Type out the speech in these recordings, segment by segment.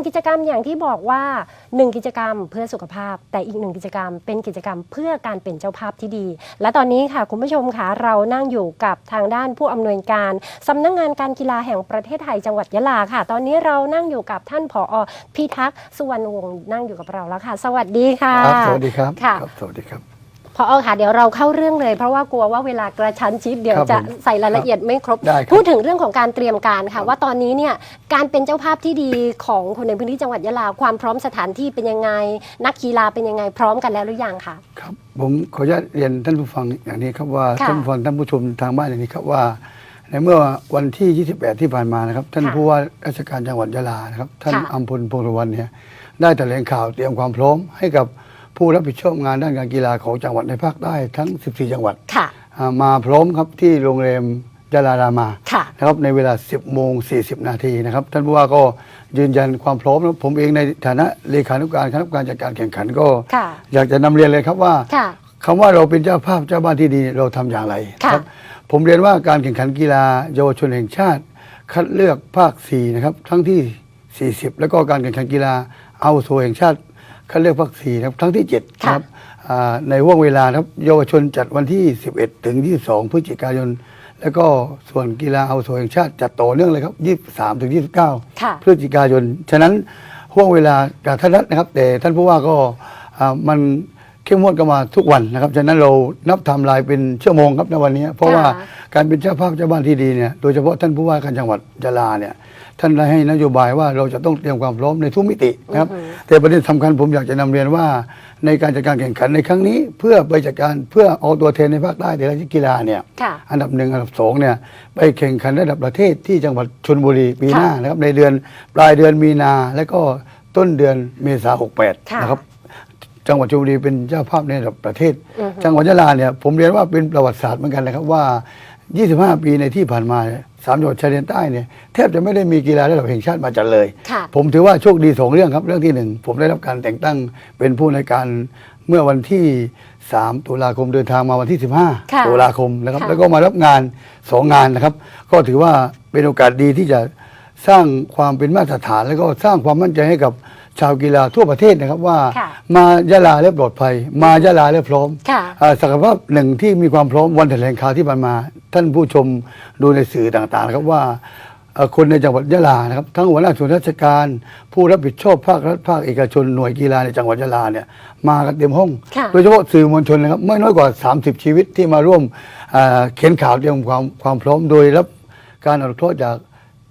งกิจกรรมอย่างที่บอกว่าหนึ่งกิจกรรมเพื่อสุขภาพ แต่อีกหนึ่งกิจกรรม เป็นกิจกรรมเพื่อการเป็นเจ้าภาพที่ดี และตอนนี้ค่ะคุณผู้ชมค่ะเรานั่งอยู่กับทางด้านผู้อำนวยการสำนักงงานการกีฬาแห่งประเทศไทยจังหวัดยะลาค่ะ ตอนนี้เรานั่งอยู่กับท่านผอพิทักษ์สุวรรณวงศ์นั่งอยู่กับเราแล้วค่ะ สวัสดีค่ะ ครับ สวัสดีครับค่ะครับสวัสดีครับ พอค่ะเดี๋ยวเราเข้าเรื่องเลย เพราะว่ากลัวว่าเวลากระชั้นชิดเดี๋ยวครับจะผมใส่รายละเอียดไม่ครบ ได้ครับ พูดถึงเรื่องของการเตรียมการค่ะ ว่าตอนนี้เนี่ยการเป็นเจ้าภาพที่ดีของคนในพื้นที่จังหวัดยะลาความพร้อมสถานที่เป็นยังไง นักกีฬาเป็นยังไงพร้อมกันแล้วหรือยังคะ ครับผมขออนุญาตเรียนท่านผู้ฟังอย่างนี้ครับว่าค่ะท่านผู้ฟังท่านผู้ชมทางบ้านอย่างนี้ครับว่า ในเมื่อวันที่ 28 ที่ผ่านมานะครับ ท่านค่ะผู้ว่าราชการจังหวัดยะลานะครับท่านค่ะ อัมพลพงศวรรณเนี่ยได้แถลงข่าวเตรียมความพร้อมให้กับ ผู้รับผิดชอบงานด้านการกีฬาของจังหวัดในภาคใต้ทั้ง 14 จังหวัดค่ะ อ่ามาพร้อมครับที่โรงแรมยะลารามาค่ะ นะครับในเวลา 10 โมง 40 นาทีนะครับ ท่านผู้ว่าก็ยืนยันความพร้อมนะผมเองในฐานะเลขานุการคณะกรรมการจัดการแข่งขันก็ ค่ะ อยากจะนำเรียนเลยครับว่า ค่ะ คำว่าเราเป็นเจ้าภาพเจ้าบ้านที่ดีเราทำอย่างไรค่ะครับ ผมเรียนว่าการแข่งขันกีฬาเยาวชนแห่งชาติ คัดเลือกภาค 4 นะครับทั้งที่ 40 แล้วก็การแข่งขันกีฬาเอาโซแห่งชาติ คัดเลือกภาค4นะครับทั้งที่7ค่ะครับอ่าในห่วงเวลานะครับเยาวชนจัดวันที่ 11 ถึง 22 พฤศจิกายน แล้วก็ส่วนกีฬาเอาโซแห่งชาติจัดต่อเนื่องเลยครับ 23 ถึง29ค่ะพฤศจิกายน ฉะนั้นห่วงเวลากับท่านรัฐนะครับ แต่ท่านผู้ว่าก็อ่ามัน เข้มงวดกันมาทุกวันนะครับฉะนั้นเรานับไทม์ไลน์เป็นชั่วโมงครับในวันนี้ เพราะว่าการเป็นเจ้าภาพเจ้าบ้านที่ดีเนี่ยโดยเฉพาะท่านผู้ว่าการจังหวัดยะลาเนี่ยท่านได้ให้นโยบายว่าเราจะต้องเตรียมความพร้อมในทุกมิตินะครับแต่ประเด็นสำคัญผมอยากจะนำเรียนว่า ในการจัดการแข่งขันในครั้งนี้ เพื่อไปจัดการเพื่อเอาตัวแทนในภาคใต้แต่ละกีฬาเนี่ยค่ะอันดับหนึ่งอันดับสองเนี่ยไปแข่งขันระดับประเทศที่จังหวัดชนบุรีปีหน้านะครับในเดือนปลายเดือนมีนาและก็ต้นเดือนเมษาหกแปดค่ะนะครับ จังหวัดชลบุรีเป็นเจ้าภาพในระดับประเทศอือฮึจังหวัดยะลาเนี่ยผมเรียนว่าเป็นประวัติศาสตร์เหมือนกันนะครับว่า 25 ปีในที่ผ่านมาเนี่ยสามจังหวัดชายแดนใต้เนี่ยแทบจะไม่ได้มีกีฬาระดับแห่งชาติมาจัดเลย ค่ะผมถือว่าโชคดีสองเรื่องครับ เรื่องที่หนึ่งผมได้รับการแต่งตั้งเป็นผู้ในวยการเมื่อวันที่ 3 ตุลาคมเดินทางมาวันที่ ค่ะ15 ตุลาคมนะครับ ค่ะ แล้วก็มารับงานสองงานนะครับ ก็ถือว่าเป็นโอกาสดีที่จะสร้างความเป็นมาตรฐาน แล้วก็สร้างความมั่นใจให้กับ ชาวกีฬาทั่วประเทศนะครับว่า ค่ะมายะลาและปลอดภัย มายะลาและพร้อมค่ะอ่าศักยภาพหนึ่งที่มีความพร้อมวันแถลงข่าวที่ผ่านมา ท่านผู้ชมดูในสื่อต่างๆนะครับว่าเอ่อคนในจังหวัดยะลานะครับทั้งหัวหน้าส่วนราชการ ผู้รับผิดชอบภาครัฐภาคเอกชนหน่วยกีฬาในจังหวัดยะลาเนี่ยมากันเต็มห้อง ค่ะ โดยเฉพาะสื่อมวลชนนะครับไม่น้อยกว่า 30 ชีวิตที่มาร่วมอ่าเขียนข่าวเตรียมความความพร้อมโดยรับการอนุเคราะห์จาก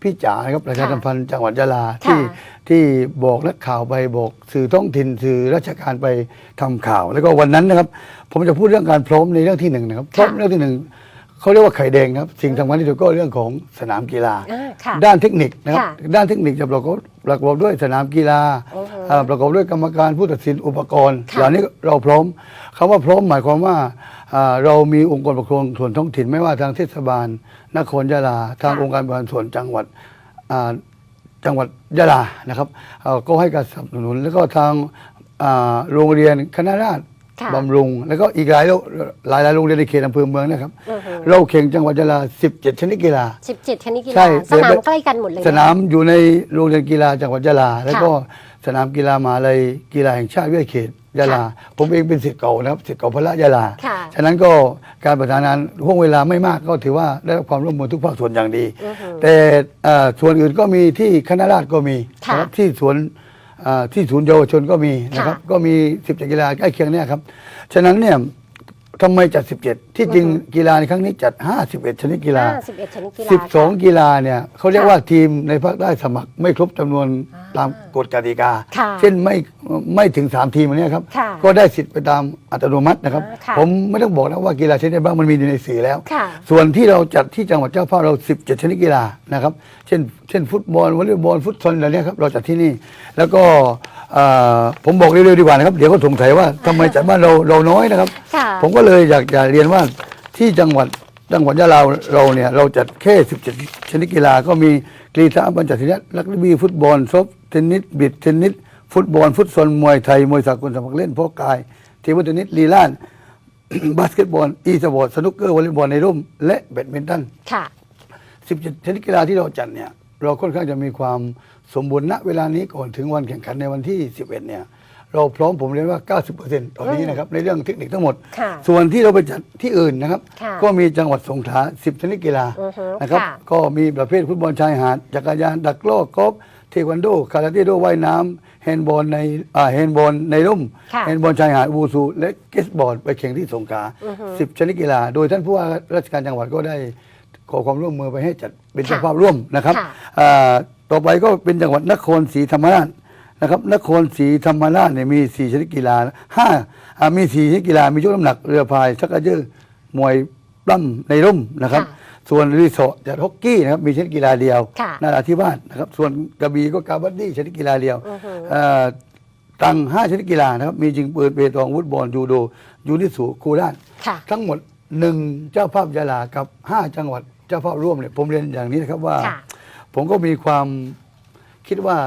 พี่จ๋านะครับประชาสัมพันธ์จังหวัดยะลาที่ ค่ะ ที่บอกนักข่าวไปบอกสื่อท้องถิ่นสื่อราชการไปทำข่าว แล้วก็วันนั้นนะครับ ผมจะพูดเรื่องการพร้อมในเรื่องที่หนึ่งนะครับพร้อมเรื่องที่หนึ่งเขาเรียกว่าไข่แดงนะครับ สิ่งสำคัญที่สุดก็เรื่องของสนามกีฬาอ่าค่ะด้านเทคนิคนะครับค่ะด้านเทคนิคจะประกอบประกอบด้วยสนามกีฬาอือฮึอ่าประกอบด้วยกรรมการผู้ตัดสินอุปกรณ์ค่ะเหล่านี้เราพร้อมคำว่าพร้อมหมายความว่าอ่าเรามีองค์กรปกครองส่วนท้องถิ่นไม่ว่าทางเทศบาล นครยะลาทางค่ะองค์การบริหารส่วนจังหวัดอ่า จังหวัดยะลานะครับก็ให้การสนับสนุนแล้วก็ทางโรงเรียนคณะราษฎร บำรุง แล้วก็อีกหลายโรงหลายหลายโรงเรียนในเขตอำเภอเมืองนะครับอือฮึเราแข่งจังหวัดยะลา17 ชนิดกีฬา 17 ชนิดกีฬา ใช่สนามใกล้กันหมดเลยะสนามอยู่ในโรงเรียนกีฬาจังหวัดยะลา แล้วก็สนามกีฬามหาลัยกีฬาแห่งชาติวิทยาเขตยะลา ผมเองเป็นศิษย์เก่านะครับศิษย์เก่าพระยะลาค่ะฉะนั้นก็การประธานงานห่วงเวลาไม่มากก็ถือว่าได้รับความร่วมมือทุกภาคส่วนอย่างดีอือฮึแต่เอ่อส่วนอื่นก็มีที่คณะราษฎรก็มีค่ะนะครับที่สวนเอ่อ ที่ศูนย์เยาวชนก็มีนะครับค่ะก็มีสิบกีฬาใกล้เคียงเนี่ยครับ ฉะนั้นเนี่ยทำไมจัด 17 ที่จริงกีฬาในครั้งนี้จัด 51 ชนิดกีฬา 51ชนิดกีฬา12 กีฬาเนี่ยเขาเรียกว่าทีมในภาคใต้สมัครไม่ครบจำนวนตามกฎกติกา ค่ะเช่นไม่ไม่ถึง 3 ทีมอันเนี้ยครับ ค่ะก็ได้สิทธิ์ไปตามอัตโนมัตินะครับ อ่าค่ะ ผมไม่ต้องบอกนะว่ากีฬาชนิดใดบ้างมันมีอยู่ในสื่อแล้ว ค่ะ ส่วนที่เราจัดที่จังหวัดเจ้าภาพเรา 17 ชนิดกีฬานะครับ เช่น เช่นฟุตบอลวอลเลย์บอลฟุตซอลอะไรเนี่ยครับเราจัดที่นี่ แล้วก็เอ่อผมบอกเร็วๆดีกว่านะครับ เดี๋ยวก็สงสัยว่าทำไมจัดบ้านเราเราน้อยนะครับ ค่ะ ผมก็เลยอยากจะเรียนว่า ที่จังหวัดจังหวัดยะลาเราเนี่ยเราจัดแค่ 17 ชนิดกีฬาก็มีกีฬาบัญจัตินัลักบี้ฟุตบอลซอฟต์เทนนิสบิดเทนนิสฟุตบอล ฟุตซอลมวยไทย มวยสากลสมัครเล่นเพาะกายเทเบิลเทนนิสลีลานบาสเกตบอล อีสปอร์ตสนุกเกอร์วอลเลย์บอลในร่ม และแบดมินตันค่ะ 17 ชนิดกีฬาที่เราจัดเนี่ย เราค่อนข้างจะมีความสมบูรณ์ณเวลานี้ก่อนถึงวันแข่งขันในวันที่ 11 เนี่ย เราพร้อมผมเรียนว่า 90%ตอนนี้นะครับในเรื่องเทคนิคทั้งหมด ค่ะส่วนที่เราไปจัดที่อื่นนะครับ ค่ะก็มีจังหวัดสงขลา 10 ชนิดกีฬาอือฮึนะครับ ค่ะ ก็มีประเภทฟุตบอลชายหาดจักรยานดักโลกกอล์ฟเทควันโด คาราเต้โดว่ายน้ำแฮนด์บอลในอ่าแฮนด์บอลในร่มค่ะ แฮนด์บอลชายหาดวูซู และเกสบอร์ดไปแข่งที่สงขลาอือฮึ10 ชนิดกีฬา โดยท่านผู้ว่าราชการจังหวัดก็ได้ขอความร่วมมือไปให้จัดเป็นค่ะเจ้าภาพร่วมนะครับ ค่ะ อ่าต่อไปก็เป็นจังหวัดนครศรีธรรมราช นะครับนครศรีธรรมราชเนี่ยมี4ชนิดกีฬาห้าอ่ามี4ชนิดกีฬามียกน้ำหนักเรือพายชักกระเยอะมวยปล้ำในร่มนะครับค่ะส่วนรีสอร์ทจัดฮอกกี้นะครับมีชนิดกีฬาเดียวค่ะนาราธิวาสนะครับส่วนกระบี่ก็กาบัดดี้ชนิดกีฬาเดียวอือฮึเอ่อตรังห้าชนิดกีฬานะครับมีจิงปืนเปตองวุฒบอลยูโดยูนิสูโคราชค่ะทั้งหมดหนึ่งเจ้าภาพยาลากับห้าจังหวัดเจ้าภาพร่วมเนี่ยผมเรียนอย่างนี้นะครับว่าค่ะผมก็มีความคิดว่า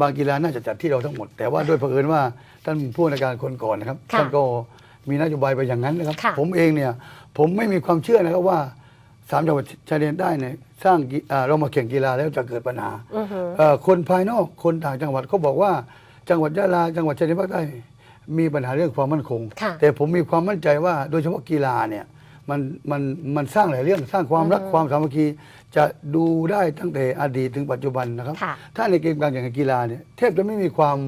บางกีฬาน่าจะจัดที่เราทั้งหมด แต่ว่าด้วยเผอิญว่าท่านผู้ในวยการคนก่อนนะครับค่ะท่านก็มีนโยบายไปอย่างนั้นนะครับ ค่ะ ผมเองเนี่ยผมไม่มีความเชื่อนะครับว่าสามจังหวัดชายแดนใต้เนี่ยสร้างกีอ่าเรามาแข่งกีฬาแล้วจะเกิดปัญหา อือฮึ เอ่อคนภายนอกคนต่างจังหวัดเขาบอกว่าจังหวัดยะลาจังหวัดชายแดนภาคใต้มีปัญหาเรื่องความมั่นคง ค่ะแต่ผมมีความมั่นใจว่าโดยเฉพาะกีฬาเนี่ย มันมันมันสร้างหลายเรื่องสร้างความรักความสามัคคีจะดูได้ตั้งแต่อดีตถึงปัจจุบันนะครับ ค่ะ ถ้าในเกมการแข่งขันกีฬาเนี่ยแทบจะไม่มีความ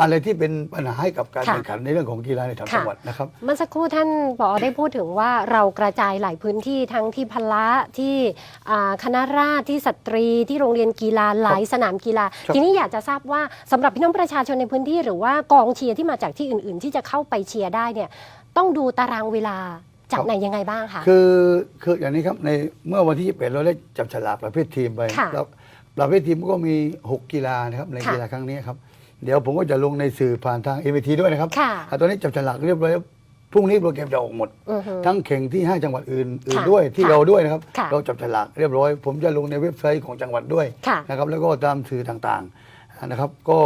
อะไรที่เป็นปัญหาให้กับการค่ะแข่งขันในเรื่องของกีฬาในทางค่ะ จังหวัดนะครับ เมื่อสักครู่ท่านผอได้พูดถึงว่าเรากระจายหลายพื้นที่ทั้งที่พละที่อ่าคณะราษฎรที่สตรีที่โรงเรียนกีฬาหลายสนามกีฬา ครับ ทีนี้อยากจะทราบว่าสำหรับพี่น้องประชาชนในพื้นที่หรือว่ากองเชียร์ที่มาจากที่อื่น ๆ ที่จะเข้าไปเชียร์ได้เนี่ยต้องดูตารางเวลา จากไหนยังไงบ้างคะ คือคืออย่างนี้ครับในเมื่อวันที่ 21 เราได้จับฉลากประเภททีมไปค่ะแล้วประเภททีมก็มี 6 กีฬานะครับในค่ะกีฬาครั้งนี้ครับ เดี๋ยวผมก็จะลงในสื่อผ่านทางเอ t ด้วยนะครับค่ะ อ่าตอนนี้จับฉลากเรียบร้อยแล้วพรุ่งนี้โปรแกรมจะออกหมด อือฮึ ทั้งแข่งที่ 5 จังหวัดอื่นอื่นค่ะด้วยที่ค่ะเราด้วยนะครับ ค่ะเราจับฉลากเรียบร้อย ผมจะลงในเว็บไซต์ของจังหวัดด้วยค่ะนะครับแล้วก็ตามสื่อต่างๆนะครับ ก็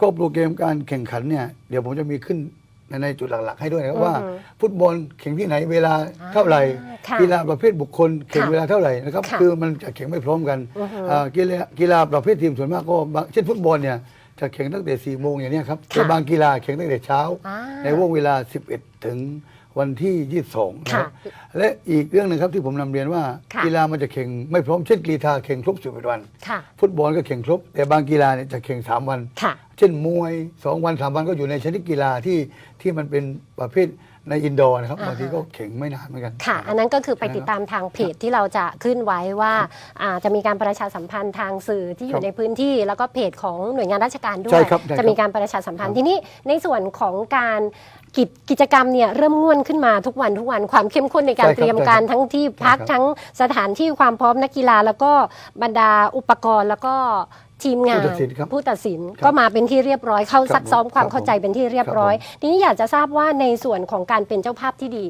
ก็โปรแกรมการแข่งขันเนี่ยเดี๋ยวผมจะมีขึ้น ในในจุดหลักๆ ให้ด้วยนะครับว่าอือฮึฟุตบอลแข่งที่ไหนเวลาเท่าไหร่ค่ะกีฬาประเภทบุคคลแข่งค่ะเวลาเท่าไหร่นะครับค่ะคือมันจะแข่งไม่พร้อมกันอือฮึอ่ากีฬากีฬาประเภททีมส่วนมากก็บางเช่นฟุตบอลเนี่ยจะแข่งตั้งแต่4ี่โมงอย่างเนี้ยครับค่ะแต่บางกีฬาแข่งตั้งแต่เช้า อ่าในวงเวลา 11 ถึง วันที่ 22นะครับค่ะและอีกเรื่องหนึ่งครับที่ผมนำเรียนว่า ค่ะ กีฬามันจะแข่งไม่พร้อมเช่นกีฬาแข่งครบ11วัน ค่ะ ฟุตบอลก็แข่งครบ แต่บางกีฬาเนี่ยจะแข่ง 3 วัน ค่ะ เช่นมวย 2 วัน 3 วันก็อยู่ในชนิดกีฬาที่ที่มันเป็นประเภทในอินดอร์นะครับอ่าฮะบางทีก็แข่งไม่นานเหมือนกันค่ะ อันนั้นก็คือไปติดตามทางเพจที่เราจะขึ้นไว้ว่าอ่าจะมีการประชาสัมพันธ์ทางสื่อที่อครัยู่บในพื้นที่ แล้วก็เพจของหน่วยงานราชการด้วใช่ย ครับใช่ครับ จะมีการประชาสัมพันธ์ครับทีนี้ในส่วนของการ กิจกิจกรรมเนี่ยเริ่มง่วนขึ้นมาทุกวันทุกวันความเข้มข้นในการใช่ครับเตรียมการใช่ครับทั้งที่พักใช่ครับทั้งสถานที่ความพร้อมนักกีฬา แล้วก็บรรดาอุปกรณ์แล้วก็ทีมงานผู้ตัดสินครับผู้ตัดสินครับก็มาเป็นที่เรียบร้อยเข้าครับซักซ้อมความครับเข้าใจเป็นที่เรียบร้อยครับทีนี้อยากจะทราบว่าในส่วนของการเป็นเจ้าภาพที่ดี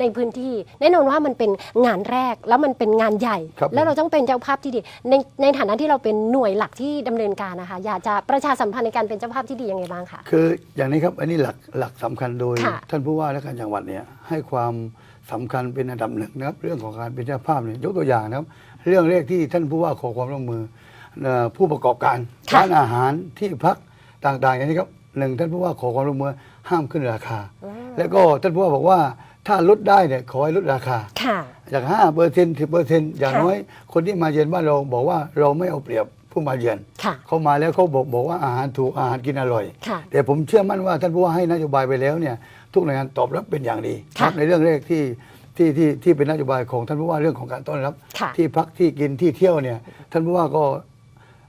ในพื้นที่แน่นอนว่ามันเป็นงานแรกแล้วมันเป็นงานใหญ่ ครับแล้วเราต้องเป็นเจ้าภาพที่ดี ในในฐานะที่เราเป็นหน่วยหลักที่ดำเนินการนะคะ อยากจะประชาสัมพันธ์ในการเป็นเจ้าภาพที่ดียังไงบ้างคะ คืออย่างนี้ครับ อันนี้หลักหลักสำคัญโดย ค่ะ ท่านผู้ว่าและการจังหวัดเนี่ยให้ความสำคัญเป็นอันดับหนึ่งนะครับ เรื่องของการเป็นเจ้าภาพเนี่ยยกตัวอย่างนะครับ เรื่องแรกที่ท่านผู้ว่าขอความร่วมมือเอ่อผู้ประกอบการค่ะร้านอาหารที่พักต่างๆอย่างนี้ครับหนึ่งท่านผู้ว่าขอความร่วมมือห้ามขึ้นราคา แล้วก็ท่านผู้ว่าบอกว่า ถ้าลดได้เนี่ยขอให้ลดราคา ค่ะ จากห้าเปอร์เซ็นต์สิบเปอร์เซ็นต์อย่างค่ะ น้อย คนที่มาเยือนบ้านเราบอกว่าเราไม่เอาเปรียบผู้มาเยือนค่ะ เขามาแล้วเขาบอกบอกว่าอาหารถูกอาหารกินอร่อย ค่ะ แต่ผมเชื่อมั่นว่าท่านผู้ว่าให้นโยบายไปแล้วเนี่ยทุกหน่วยงานตอบรับเป็นอย่างดีค่ะครับในเรื่องแรกที่ที่ที่ที่เป็นนโยบายของท่านผู้ว่าเรื่องของการต้อนรับ ค่ะที่พักที่กินที่เที่ยวเนี่ยท่านผู้ว่าก็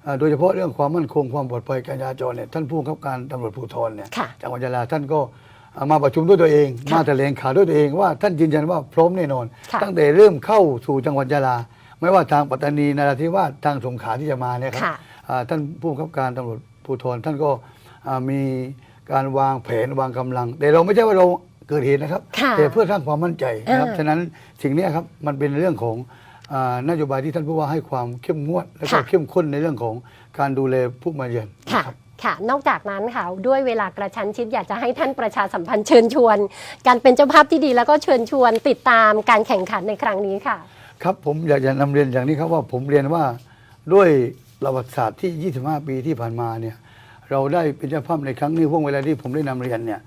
เอ่อโดยเฉพาะเรื่องความมั่นคงความปลอดภัยการจราจรเนี่ยท่านผู้บังคับการตำรวจภูธรเนี่ยค่ะ จังหวัดยะลาท่านก็เอ่อ มาประชุมด้วยตัวเองค่ะมาแถลงข่าวด้วยตัวเองว่าท่านยืนยันว่าพร้อมแน่นอน ค่ะ ตั้งแต่เริ่มเข้าสู่จังหวัดยะลา ไม่ว่าทางปัตตานีนราธิวาสทางสงขลาที่จะมาเนี่ยครับ ค่ะ อ่าท่านผู้บังคับการตำรวจภูธรท่านก็อ่ามีการวางแผนวางกำลัง แต่เราไม่ใช่ว่าเราเกิดเหตุนะครับ ค่ะแต่เพื่อสร้างความมั่นใจนะครับอ่าฉะนั้นสิ่งเนี้ยครับมันเป็นเรื่องของอานโยบายที่ท่านผู้ว่าให้ความเข้มงวด และก็ค่ะ เข้มข้นในเรื่องของการดูแลผู้มาเยือนค่ะ นะครับ ค่ะ นอกจากนั้นค่ะด้วยเวลากระชั้นชิดอยากจะให้ท่านประชาสัมพันธ์เชิญชวน การเป็นเจ้าภาพที่ดีแล้วก็เชิญชวนติดตามการแข่งขันในครั้งนี้ค่ะ ครับผมอยากจะนำเรียนอย่างนี้ครับว่าผมเรียนว่าด้วยประวัติศาสตร์ที่ 25 ปีที่ผ่านมาเนี่ยเราได้เป็นเจ้าภาพในครั้งนี้ห่วงเวลาที่ผมได้นำเรียนเนี่ย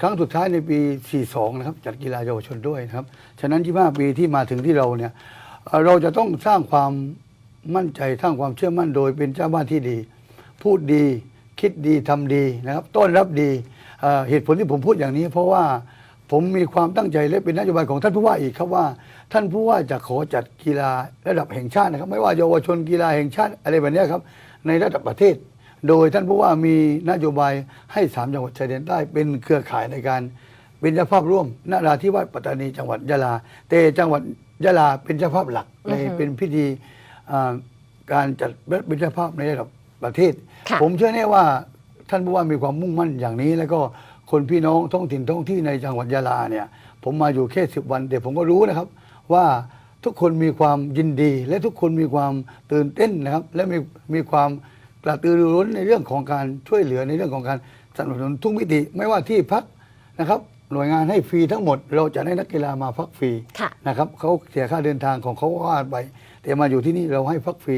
ครั้งสุดท้ายในปี 42 นะครับจัดกีฬาเยาวชนด้วยนะครับ ฉะนั้น 25 ปีที่มาถึงที่เราเนี่ยเราจะต้องสร้างความมั่นใจสร้างความเชื่อมั่นโดยเป็นเจ้าบ้านที่ดี พูดดี คิดดีทำดีนะครับ ต้อนรับดีเอ่อเหตุผลที่ผมพูดอย่างนี้ เพราะว่าผมมีความตั้งใจและเป็นนโยบายของท่านผู้ว่าอีกครับว่า ท่านผู้ว่าจะขอจัดกีฬาระดับแห่งชาตินะครับ ไม่ว่าเยาวชนกีฬาแห่งชาติอะไรแบบเนี้ยครับในระดับประเทศ โดยท่านผู้ว่ามีนโยบายให้สามจังหวัดชายแดนใต้เป็นเครือข่ายในการเป็นเจ้าภาพร่วมนราธิวาสปัตตานีจังหวัดยะลา แต่จังหวัดยะลาเป็นเจ้าภาพหลักในเป็นพิธีอ่าการจัดเป็นเจ้าภาพในระดับ ประเทศ ค่ะผมเชื่อแน่ว่าท่านผู้ว่ามีความมุ่งมั่นอย่างนี้ แล้วก็คนพี่น้องท้องถิ่นท้องที่ในจังหวัดยะลาเนี่ย ผมมาอยู่แค่สิบวันแต่ผมก็รู้นะครับ ว่าทุกคนมีความยินดี และทุกคนมีความตื่นเต้นนะครับ และมีมีความกระตือรือร้นในเรื่องของการช่วยเหลือในเรื่องของการสนับสนุนทุกมิติไม่ว่าที่พักนะครับ หน่วยงานให้ฟรีทั้งหมด เราจะให้นักกีฬามาพักฟรี ค่ะ นะครับเขาเสียค่าเดินทางของเขาก็ว่าไปแต่มาอยู่ที่นี่เราให้พักฟรี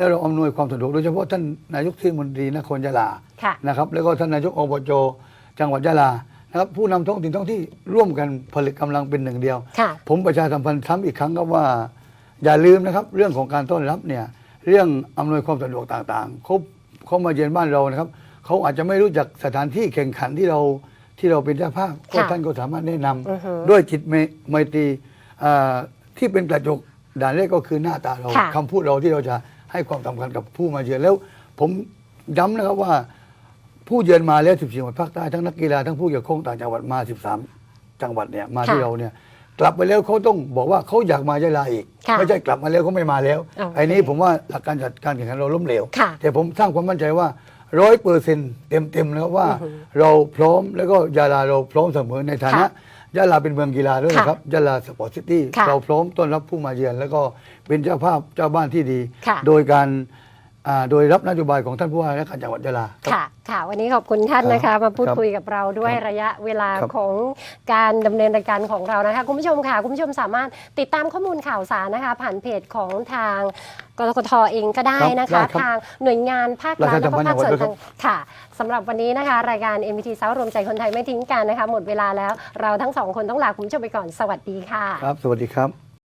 แล้วเราอำนวยความสะดวกโดยเฉพาะท่านนายกเทศมนตรีนครยะลาค่ะนะครับแล้วก็ท่านนายกอบจจังหวัดยะลานะครับผู้นำท้องถิ่นท้องที่ร่วมกันผลิตกำลังเป็นหนึ่งเดียว ค่ะ ผมประชาสัมพันธ์ซ้ำอีกครั้งครับว่า อย่าลืมนะครับ เรื่องของการต้อนรับเนี่ยเรื่องอำนวยความสะดวกต่างๆเขาเขามาเยือนบ้านเรานะครับเขาอาจจะไม่รู้จักสถานที่แข่งขันที่เราที่เราเป็นเจ้าภาพก็ค่ะท่านก็สามารถแนะนำอือฮึ ด้วยจิตเมไมตรีอ่าที่เป็นกระจกด่านแรกก็คือหน้าตาเราค่ะ คำพูดเราที่เราจะ ให้ความสำคัญกับผู้มาเยือนแล้ว ผมย้ำนะครับว่าผู้เยือนมาแล้ว 14จังหวัดภาคใต้ทั้งนักกีฬาทั้งผู้เกี่ยวข้องต่างจังหวัดมา 13 จังหวัดเนี่ยมาที่ค่ะเราเนี่ยกลับไปแล้วเขาต้องบอกว่าเขาอยากมายะลาอีกค่ะไม่ใช่กลับมาแล้วเขาไม่มาแล้วโอเคไอ้นี้ผมว่าหลักการจัดการแข่งขันเราล้มเหลว ค่ะแต่ผมสร้างความมั่นใจว่าร้อยเปอร์เซ็นต์เต็มเต็มๆแล้วว่าอือฮึเราพร้อมแล้วก็ยาลาเราพร้อมเสมอในฐานะ ค่ะ ยะลาเป็นเมืองกีฬาด้วยค่ะนะครับยะลาสปอร์ตซิตี้ค่ะเราพร้อมต้อนรับผู้มาเยือน แล้วก็เป็นเจ้าภาพเจ้าบ้านที่ดี ค่ะ โดยการอ่า โดยรับนโยบายของท่านผู้ว่าราชการจังหวัดยะลาครับค่ะ ค่ะ วันนี้ขอบคุณท่านนะคะ มาพูดครับคุยกับเราด้วยครับระยะเวลาครับของการดำเนินรายการของเรานะคะ คุณผู้ชมค่ะ คุณผู้ชมสามารถติดตามข้อมูลข่าวสารนะคะ ผ่านเพจของทางกรกทเองก็ได้นะครัคะบได้ครับทางหน่วยงานภาครัฐราชแล้วก็สัมพันธ์ภาคส่วนจังหวัดด้วยครัต่าบงค่ะสำหรับวันนี้นะคะ รายการ MVT เซารวมใจคนไทยไม่ทิ้งกันนะคะ หมดเวลาแล้วเราทั้งสองคนต้องลาคุณผู้ชมไปก่อนสวัสดีค่ะ ครับ สวัสดีครับ